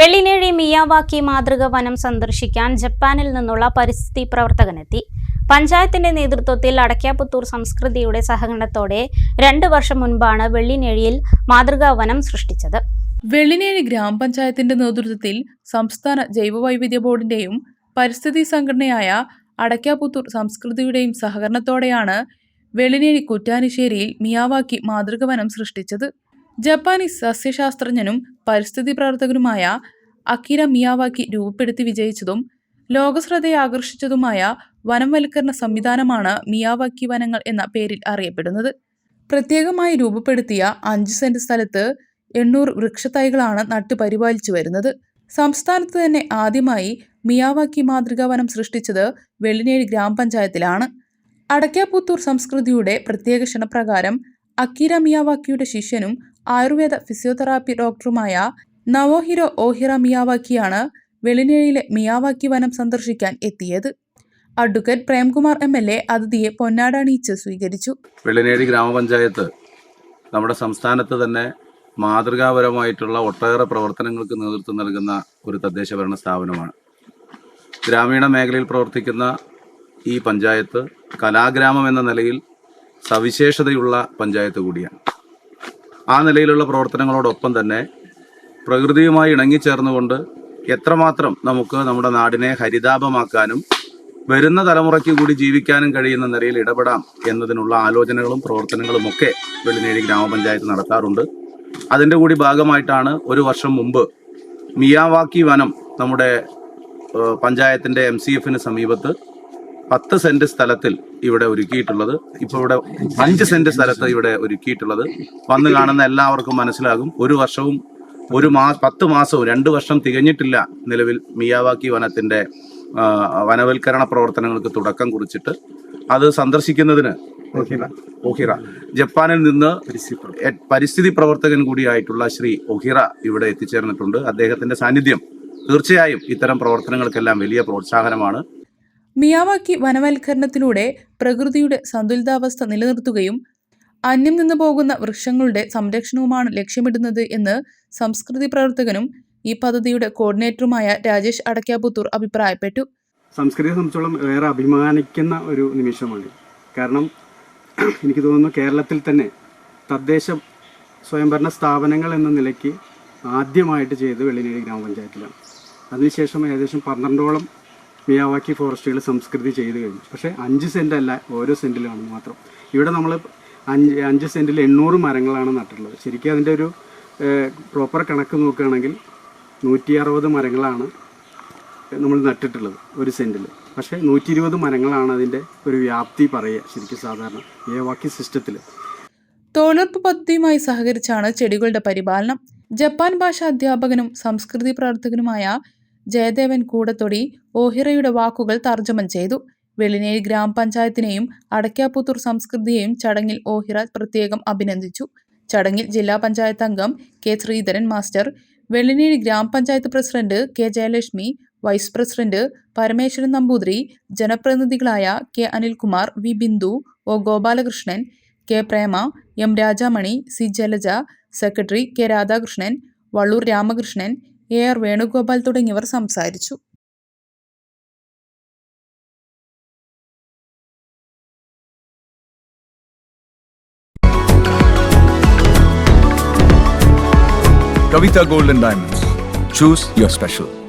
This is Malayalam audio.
വെള്ളിനേഴി മിയാവാക്കി മാതൃക വനം സന്ദർശിക്കാൻ ജപ്പാനിൽ നിന്നുള്ള പരിസ്ഥിതി പ്രവർത്തകനെത്തി. പഞ്ചായത്തിന്റെ നേതൃത്വത്തിൽ അടക്കാപുത്തൂർ സംസ്കൃതിയുടെ സഹകരണത്തോടെ രണ്ട് വർഷം മുൻപാണ് വെള്ളിനേഴിയിൽ മാതൃകാ വനം സൃഷ്ടിച്ചത്. വെള്ളിനേഴി ഗ്രാമപഞ്ചായത്തിന്റെ നേതൃത്വത്തിൽ സംസ്ഥാന ജൈവവൈവിധ്യ ബോർഡിന്റെയും പരിസ്ഥിതി സംഘടനയായ അടക്കാപുത്തൂർ സംസ്കൃതിയുടെയും സഹകരണത്തോടെയാണ് വെള്ളിനേഴി കുറ്റാനിശ്ശേരിയിൽ മിയാവാക്കി മാതൃക വനം സൃഷ്ടിച്ചത്. ജപ്പാനീസ് സസ്യശാസ്ത്രജ്ഞനും പരിസ്ഥിതി പ്രവർത്തകനുമായ അക്കിര മിയാവാക്കി രൂപപ്പെടുത്തി വിജയിച്ചതും ലോകശ്രദ്ധയെ ആകർഷിച്ചതുമായ വനംവൽക്കരണ സംവിധാനമാണ് മിയാവാക്കി വനങ്ങൾ എന്ന പേരിൽ അറിയപ്പെടുന്നത്. പ്രത്യേകമായി രൂപപ്പെടുത്തിയ അഞ്ച് സെന്റ് സ്ഥലത്ത് എണ്ണൂറ് വൃക്ഷത്തൈകളാണ് നട്ടുപരിപാലിച്ചു വരുന്നത്. സംസ്ഥാനത്ത് തന്നെ ആദ്യമായി മിയാവാക്കി മാതൃകാ വനം സൃഷ്ടിച്ചത് വെള്ളിനേഴ് ഗ്രാമപഞ്ചായത്തിലാണ്. അടയ്ക്കാപുത്തൂർ സംസ്കൃതിയുടെ പ്രത്യേക ക്ഷണപ്രകാരം അക്കീര മിയാവാക്കിയുടെ ശിഷ്യനും ആയുർവേദ ഫിസിയോതെറാപ്പി ഡോക്ടറുമായ നവോഹിരോ ഓഹിറ മിയാവാക്കിയാണ് വെളിനേഴിയിലെ മിയാവാക്കി വനം സന്ദർശിക്കാൻ എത്തിയത്. Advocate Premkumar M L A അതിഥിയെ പൊന്നാടണിയിച്ച് സ്വീകരിച്ചു. വെളിനേഴി ഗ്രാമപഞ്ചായത്ത് നമ്മുടെ സംസ്ഥാനത്ത് തന്നെ മാതൃകാപരമായിട്ടുള്ള ഒട്ടേറെ പ്രവർത്തനങ്ങൾക്ക് നേതൃത്വം നൽകുന്ന ഒരു തദ്ദേശ ഭരണ സ്ഥാപനമാണ്. ഗ്രാമീണ മേഖലയിൽ പ്രവർത്തിക്കുന്ന ഈ പഞ്ചായത്ത് കലാഗ്രാമം എന്ന നിലയിൽ സവിശേഷതയുള്ള പഞ്ചായത്ത് കൂടിയാണ്. ആ നിലയിലുള്ള പ്രവർത്തനങ്ങളോടൊപ്പം തന്നെ പ്രകൃതിയുമായി ഇണങ്ങിച്ചേർന്നുകൊണ്ട് എത്രമാത്രം നമുക്ക് നമ്മുടെ നാടിനെ ഹരിതാപമാക്കാനും വരുന്ന തലമുറയ്ക്ക് കൂടി ജീവിക്കാനും കഴിയുന്ന നിലയിൽ ഇടപെടാം എന്നതിനുള്ള ആലോചനകളും പ്രവർത്തനങ്ങളും ഒക്കെ വെള്ളിനേഴി ഗ്രാമപഞ്ചായത്ത് നടത്താറുണ്ട്. അതിന്റെ കൂടി ഭാഗമായിട്ടാണ് ഒരു വർഷം മുമ്പ് മിയാവാക്കി വനം നമ്മുടെ പഞ്ചായത്തിന്റെ എം സി എഫിന് സമീപത്ത് പത്ത് സെന്റ് സ്ഥലത്തിൽ ഇവിടെ ഒരുക്കിയിട്ടുള്ളത്. ഇപ്പോൾ ഇവിടെ അഞ്ച് സെന്റ് സ്ഥലത്ത് ഇവിടെ ഒരുക്കിയിട്ടുള്ളത്. വന്ന് കാണുന്ന എല്ലാവർക്കും മനസ്സിലാകും. ഒരു വർഷവും ഒരു മാ പത്ത് മാസവും രണ്ട് വർഷം തികഞ്ഞിട്ടില്ല നിലവിൽ മിയാവാക്കി വനത്തിന്റെ വനവൽക്കരണ പ്രവർത്തനങ്ങൾക്ക് തുടക്കം കുറിച്ചിട്ട്. അത് സന്ദർശിക്കുന്നതിന് ഒഹിറ ജപ്പാനിൽ നിന്ന് പരിസ്ഥിതി പ്രവർത്തകൻ. കൂടിയായിട്ടുള്ള ശ്രീ ഒഹിറ ഇവിടെ എത്തിച്ചേർന്നിട്ടുണ്ട്. അദ്ദേഹത്തിന്റെ സാന്നിധ്യം തീർച്ചയായും ഇത്തരം പ്രവർത്തനങ്ങൾക്കെല്ലാം വലിയ പ്രോത്സാഹനമാണ്. മിയാവാക്കി വനവൽക്കരണത്തിലൂടെ പ്രകൃതിയുടെ സന്തുലിതാവസ്ഥ നിലനിർത്തുകയും അന്യം നിന്ന് പോകുന്ന വൃക്ഷങ്ങളുടെ സംരക്ഷണവുമാണ് ലക്ഷ്യമിടുന്നത് എന്ന് സംസ്കൃതി പ്രവർത്തകനും ഈ പദ്ധതിയുടെ കോർഡിനേറ്ററുമായ രാജേഷ് അടക്കാപുത്തൂർ അഭിപ്രായപ്പെട്ടു. സംസ്കൃതിയെ സംബന്ധിച്ചോളം ഏറെ അഭിമാനിക്കുന്ന ഒരു നിമിഷമാണ്. കാരണം എനിക്ക് തോന്നുന്നു കേരളത്തിൽ തന്നെ തദ്ദേശ സ്വയംഭരണ സ്ഥാപനങ്ങൾ എന്ന നിലയ്ക്ക് ആദ്യമായിട്ട് ചെയ്ത് വെള്ളിനേഴി ഗ്രാമപഞ്ചായത്തിലാണ്. അതിനുശേഷം ഏകദേശം പന്ത്രണ്ടോളം മിയാവാക്കി ഫോറസ്റ്റുകൾ സംസ്കൃതി ചെയ്ത് കഴിഞ്ഞു. പക്ഷേ അഞ്ച് സെന്റല്ല ഓരോ സെന്റിലാണ് മാത്രം. ഇവിടെ നമ്മൾ അഞ്ച് അഞ്ച് സെന്റിൽ എണ്ണൂറ് മരങ്ങളാണ് നട്ടിട്ടുള്ളത്. ശരിക്കും അതിന്റെ ഒരു പ്രോപ്പർ കണക്ക് നോക്കുകയാണെങ്കിൽ നൂറ്റി അറുപത് മരങ്ങളാണ് നമ്മൾ നട്ടിട്ടുള്ളത് ഒരു സെന്റിൽ പക്ഷേ നൂറ്റി ഇരുപത് മരങ്ങളാണ് അതിന്റെ ഒരു വ്യാപ്തി പറയുക ശരിക്കും സാധാരണ ഏവാക്കി സിസ്റ്റത്തിൽ. തൊഴിലുറപ്പ് പദ്ധതിയുമായി സഹകരിച്ചാണ് ചെടികളുടെ പരിപാലനം. ജപ്പാൻ ഭാഷ അധ്യാപകനും സംസ്കൃതി പ്രവർത്തകനുമായ ജയദേവൻ കൂടത്തൊടി ഓഹിറയുടെ വാക്കുകൾ തർജമം ചെയ്തു. വെളിനേരി ഗ്രാമപഞ്ചായത്തിനെയും അടയ്ക്കാപ്പുത്തൂർ സംസ്കൃതിയെയും ചടങ്ങിൽ ഓഹിറ പ്രത്യേകം അഭിനന്ദിച്ചു. ചടങ്ങിൽ ജില്ലാ പഞ്ചായത്ത് അംഗം K Sreedharan master Vellinezhi Grama Panchayat president K Jayalakshmi vice president Parameswaran Namboothiri ജനപ്രതിനിധികളായ K Anilkumar V Bindu O Gopalakrishnan K Prema M Rajamani C Jalaja secretary K Radhakrishnan Valloor Ramakrishnan A R Venugopal തുടങ്ങിയവർ സംസാരിച്ചു Gold and Diamonds. Choose your special.